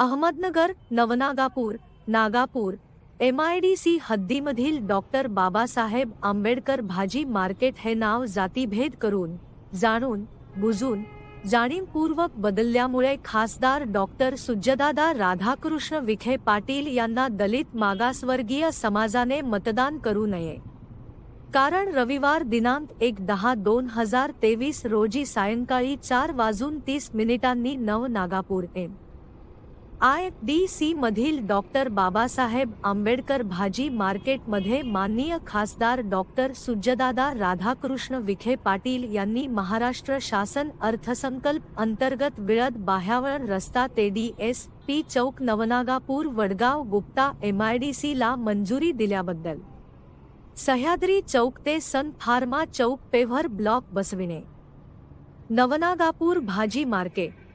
Ahmednagar Navnagapur Nagapur M I D C हद्दीमधील doctor Babasaheb Ambedkar भाजी market हे नाव जातीभेद करून जाणून बुजून जाणीवपूर्वक बदलल्यामुळे खासदार डॉक्टर सुज्जदादा राधाकृष्ण विखे पाटील यांना दलित मागासवर्गीय समाजाने मतदान करू नये. कारण रविवार दिनांक एक दहा दोन हजार तेवीस रोजी सायंकाळी चार वाजून तीस मिनिटांनी Navnagapur M. I D C मधील डॉक्टर बाबासाहेब आंबेडकर भाजी मार्केटमध्ये माननीय खासदार डॉक्टर सुज्जदादा राधाकृष्ण विखे पाटील यांनी महाराष्ट्र शासन अर्थसंकल्प अंतर्गत विळद बाह्यावळ रस्ता ते डी एस पी चौक नवनागापूर वडगाव गुप्ता एमआयडीसी ला मंजुरी दिल्याबद्दल. सह्याद्री चौक ते सन फार्मा चौक पेव्हर ब्लॉक बसविणे. नवनागापूर भाजी मार्केट.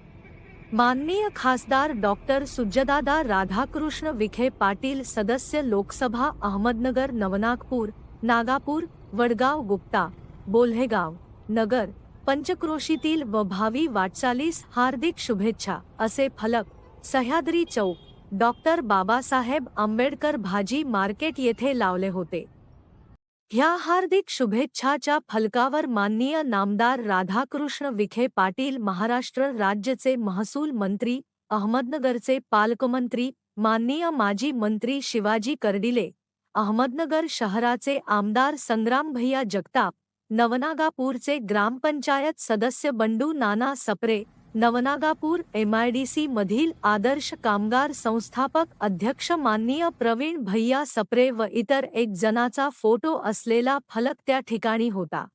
माननीय खासदार डॉक्टर सुजदादा राधाकृष्ण विखे पाटील, सदस्य लोकसभा अहमदनगर, नवनागपूर, नागापूर, वडगाव, गुप्ता, बोल्हेगाव, नगर, पंचक्रोशीतील व भावी वाटचालीस हार्दिक शुभेच्छा, असे फलक, सह्याद्री चौक, डॉक्टर बाबासाहेब आंबेडकर भाजी मार्केट येथे लावले होते. ह्या हार्दिक शुभेच्छाच्या फलकावर माननीय नामदार राधाकृष्ण विखे पाटील महाराष्ट्र राज्याचे महसूल मंत्री अहमदनगरचे पालकमंत्री माननीय माजी मंत्री शिवाजी कर्डिले अहमदनगर शहराचे आमदार संग्राम भैया जगताप नवनागापूरचे ग्रामपंचायत सदस्य बंडू नाना सप्रे नवनागापूर एमआयडीसी मधील आदर्श कामगार संस्थापक अध्यक्ष माननीय प्रवीण भैया सप्रे व इतर एक जणाचा फोटो असलेला फलक त्या ठिकाणी होता.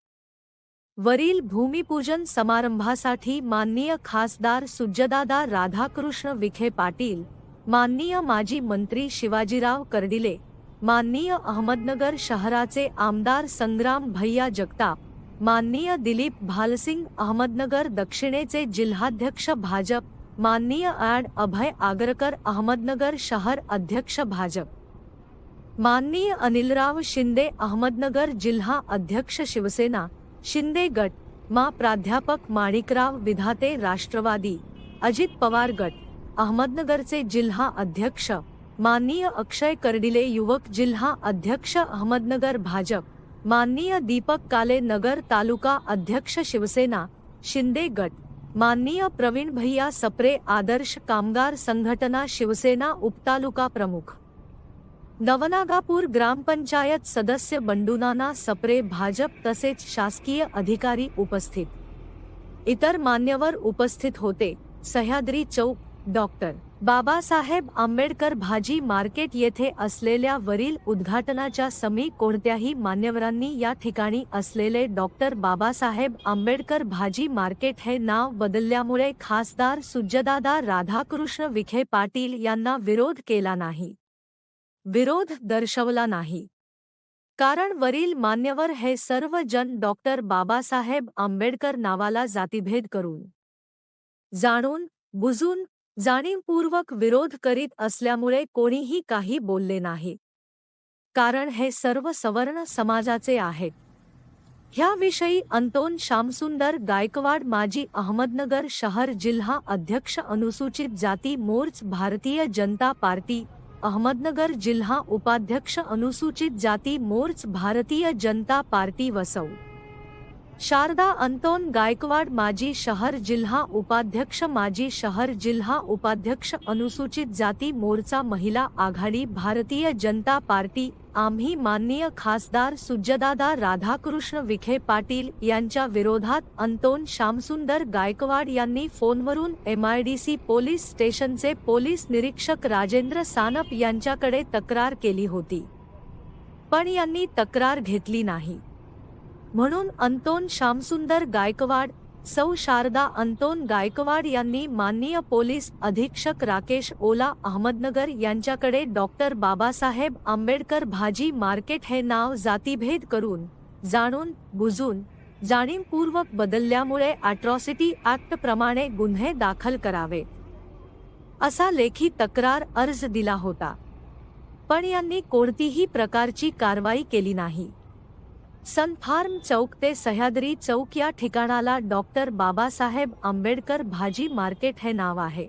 वरील भूमिपूजन समारंभासाठी माननीय खासदार सुज्जदादा राधाकृष्ण विखे पाटील माननीय माजी मंत्री शिवाजीराव कर्डिले माननीय अहमदनगर शहराचे आमदार संग्राम भैया जगताप माननीय दिलीप भालसिंग अहमदनगर दक्षिणेचे जिल्हाध्यक्ष भाजप माननीय ॲड अभय आगरकर अहमदनगर शहर अध्यक्ष भाजप. माननीय अनिलराव शिंदे अहमदनगर जिल्हा अध्यक्ष शिवसेना शिंदे गट मा प्राध्यापक माणिकराव विधाते राष्ट्रवादी अजित पवार गट अहमदनगरचे जिल्हा अध्यक्ष माननीय अक्षय कर्डिले युवक जिल्हा अध्यक्ष अहमदनगर भाजप. माननीय दीपक काले नगर तालुका अध्यक्ष शिवसेना, शिंदे गट, माननीय प्रवीण भैया सप्रे आदर्श कामगार संघटना शिवसेना उपतालुका प्रमुख। नवनागापूर ग्रामपंचायत सदस्य बंडुनाना सप्रे भाजप तसेच शासकीय अधिकारी उपस्थित। इतर मान्यवर उपस्थित होते, सह्याद्री चौक, डॉक्टर बाबासाहेब आंबेडकर भाजी मार्केट येथे असलेल्या वरील उद्घाटनाच्या समी कोणत्याही मान्यवरांनी या ठिकाणी असलेले डॉक्टर बाबासाहेब आंबेडकर भाजी मार्केट हे नाव बदलल्यामुळे खासदार सुज्जदादा राधाकृष्ण विखे पाटील यांना विरोध केला नाही. विरोध दर्शवला नाही. कारण वरील मान्यवर हे सर्व जन डॉक्टर बाबासाहेब आंबेडकर नावाला जातीभेद करून जाणून बुजून जाणीवपूर्वक विरोध करीत असल्यामुळे कोणीही काही बोलले नाही. कारण हे सर्व सवर्ण समाजाचे आहेत. ह्याविषयी अंतोन श्यामसुंदर गायकवाड माजी अहमदनगर शहर जिल्हा अध्यक्ष अनुसूचित जाती मोर्च भारतीय जनता पार्टी अहमदनगर जिल्हा उपाध्यक्ष अनुसूचित जाती मोर्च भारतीय जनता पार्टी वसव. शारदा अंतोन गायकवाड माजी शहर जिल्हा उपाध्यक्ष माजी शहर जिल्हा उपाध्यक्ष अनुसूचित जाती मोर्चा महिला आघाडी भारतीय जनता पार्टी आम्ही माननीय खासदार सुज्जदादा राधाकृष्ण विखे पाटील यांच्या विरोधात अंतोन श्यामसुंदर गायकवाड यांनी फोनवरून एमआयडीसी पोलीस स्टेशनचे पोलीस निरीक्षक राजेंद्र सानप यांच्याकडे तक्रार केली होती. पण यांनी तक्रार घेतली नाही. म्हणून अंतोन श्यामसुंदर गायकवाड सौ शारदा अंतोन गायकवाड यांनी माननीय पोलीस अधीक्षक राकेश ओला अहमदनगर यांच्याकडे डॉक्टर बाबासाहेब आंबेडकर भाजी मार्केट हे नाव जातीभेद करून जाणून बुजून जाणीवपूर्वक बदलल्यामुळे अॅट्रॉसिटी ऍक्ट प्रमाणे गुन्हे दाखल करावे. असा लेखी तक्रार अर्ज दिला होता. पण यांनी कोणतीही प्रकारची कारवाई केली नाही. सनफार्म चौक ते सह्याद्री चौक या ठिकाणाला डॉक्टर बाबासाहेब आंबेडकर भाजी मार्केट हे नाव आहे.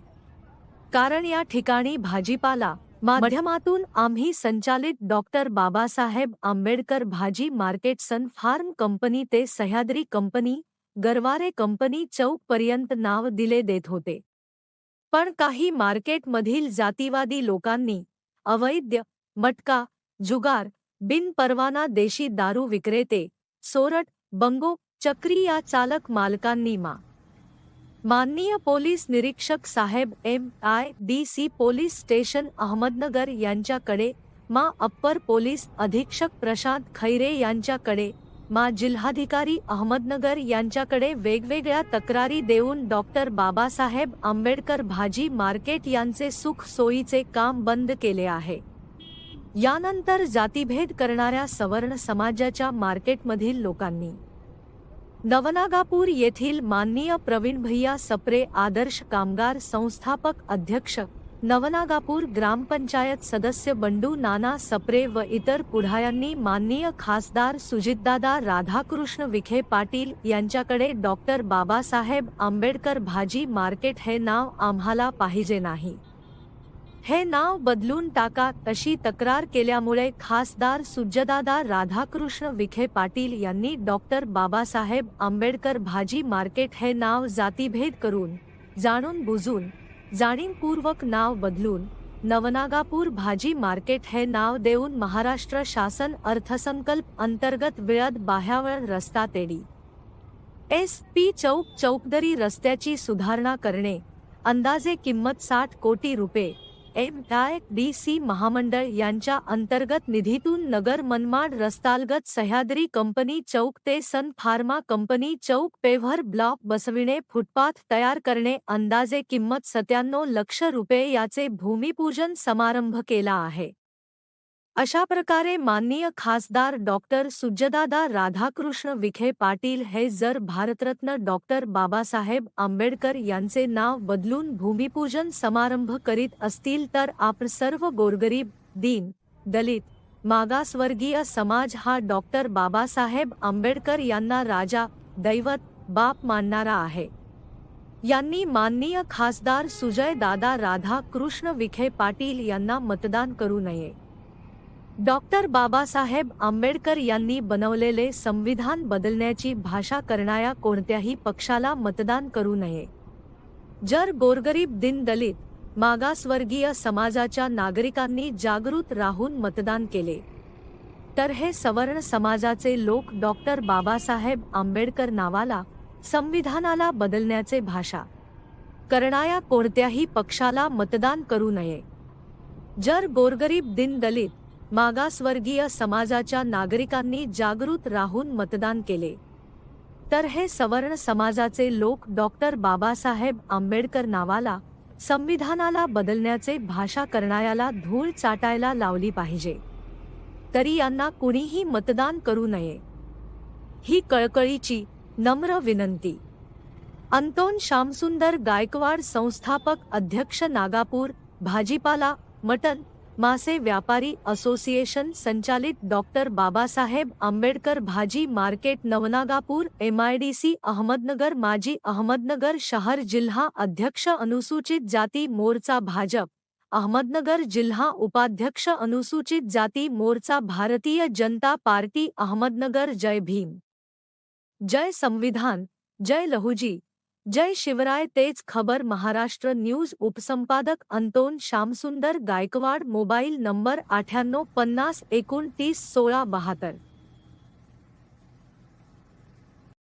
कारण या ठिकाणी भाजीपाला माध्यमातून आम्ही संचालित डॉक्टर बाबासाहेब आंबेडकर भाजी मार्केट सन फार्म कंपनी ते सह्याद्री कंपनी गरवारे कंपनी चौक पर्यंत नाव दिले देत होते. पण काही मार्केटमधील जातीवादी लोकांनी अवैध मटका जुगार बिनपरवाना देशी दारू विक्रेते सोरट बंगो चक्री या चालक मालकांनी मा. माननीय पोलीस निरीक्षक साहेब M. I. D. C. Police station Ahmednagar यांच्याकडे मा. अप्पर पोलीस अधीक्षक प्रशांत खैरे यांच्याकडे मा. जिल्हाधिकारी अहमदनगर यांच्याकडे वेगवेगळ्या तक्रारी देऊन डॉक्टर बाबासाहेब आंबेडकर भाजी मार्केट यांचे सुख सोयीचे काम बंद केले आहे. यानंतर जातीभेद करणाऱ्या सवर्ण समाजाच्या मार्केटमधील लोकांनी नवनागापूर येथील माननीय प्रवीण भैया सप्रे आदर्श कामगार संस्थापक अध्यक्ष नवनागापूर ग्रामपंचायत सदस्य बंडू नाना सप्रे व इतर पुढायांनी माननीय खासदार सुजितदादा राधाकृष्ण विखे पाटील यांच्याकडे डॉक्टर बाबासाहेब आंबेडकर भाजी मार्केट हे नाव आम्हाला पाहिजे नाही. हे नाव बदलून टाका अशी तक्रार केल्यामुळे खासदार सुज्जदादा राधाकृष्ण विखे पाटील यांनी डॉक्टर बाबासाहेब आंबेडकर भाजी मार्केट हे नाव जातीभेद करून जाणून बुजून जाणीवपूर्वक नाव बदलून नवनागापूर भाजी मार्केट हे नाव देऊन महाराष्ट्र शासन अर्थसंकल्प अंतर्गत विळद बाह्यावळ रस्ता तेडी. एस. पी. चौक चौकदरी रस्त्याची सुधारणा करणे अंदाजे किंमत साठ कोटी रुपये. एम. I D. सी. महामंडळ यांच्या अंतर्गत निधीतून नगर मनमाड रस्तालगत सह्याद्री कंपनी चौक ते सन फार्मा कंपनी चौक पेव्हर ब्लॉक बसविणे फुटपाथ तयार करणे अंदाजे किंमत सत्त्याण्णव लक्ष रुपये याचे भूमिपूजन समारंभ केला आहे. अशा प्रकारे माननीय खासदार डॉक्टर सुज्जदादा राधाकृष्ण विखे पाटील हे जर भारतरत्न डॉक्टर बाबासाहेब आंबेडकर यांचे नाव बदलून भूमिपूजन समारंभ करीत असतील तर आपण सर्व गोरगरीब, दीन, दलित, मागासवर्गीय समाज हा डॉक्टर बाबासाहेब आंबेडकर यांना राजा, दैवत, बाप मानणारा आहे. यांनी माननीय खासदार सुजय दादा राधा कृष्ण विखे पाटील यांना मतदान करू नये. डॉक्टर बाबासाहेब आंबेडकर यांनी बनवलेले संविधान बदलण्याची भाषा करणाऱ्या कोणत्याही पक्षाला मतदान करू नये. जर गोरगरीब दलित मागासवर्गीय समाजाच्या नागरिकांनी जागृत राहून मतदान केले तर हे सवर्ण समाजाचे लोक डॉक्टर बाबासाहेब आंबेडकर नावाला संविधानाला बदलण्याचे भाषा करणाऱ्या कोणत्याही पक्षाला मतदान करू नये. जर गोरगरीब दलित मागासवर्गीय समाजाच्या नागरिकांनी जागृत राहून मतदान केले. तर हे सवर्ण समाजाचे लोक डॉक्टर बाबासाहेब आंबेडकर नावाला संविधानाला बदलण्याचे भाषा करणाऱ्याला धूळ चाटायला लावली पाहिजे. तरी यांना कुणीही मतदान करू नये. ही कळकळीची नम्र विनंती. अंतोन श्यामसुंदर गायकवाड संस्थापक अध्यक्ष नागापूर भाजीपाला मटन मासे व्यापारी असोसिएशन संचालित डॉक्टर बाबासाहेब आंबेडकर भाजी मार्केट नवनागापूर एमआयडीसी अहमदनगर माजी अहमदनगर शहर जिल्हा अध्यक्ष अनुसूचित जाती मोर्चा भाजप अहमदनगर जिल्हा उपाध्यक्ष अनुसूचित जाती मोर्चा भारतीय जनता पार्टी अहमदनगर जय भीम. जय संविधान जय लहुजी. जय शिवराय तेज खबर महाराष्ट्र न्यूज उपसंपादक अंतोन श्यामसुंदर गायकवाड मोबाईल नंबर अठ्ठ्याण्णव पन्नास एकोणतीस सोळा बहात्तर.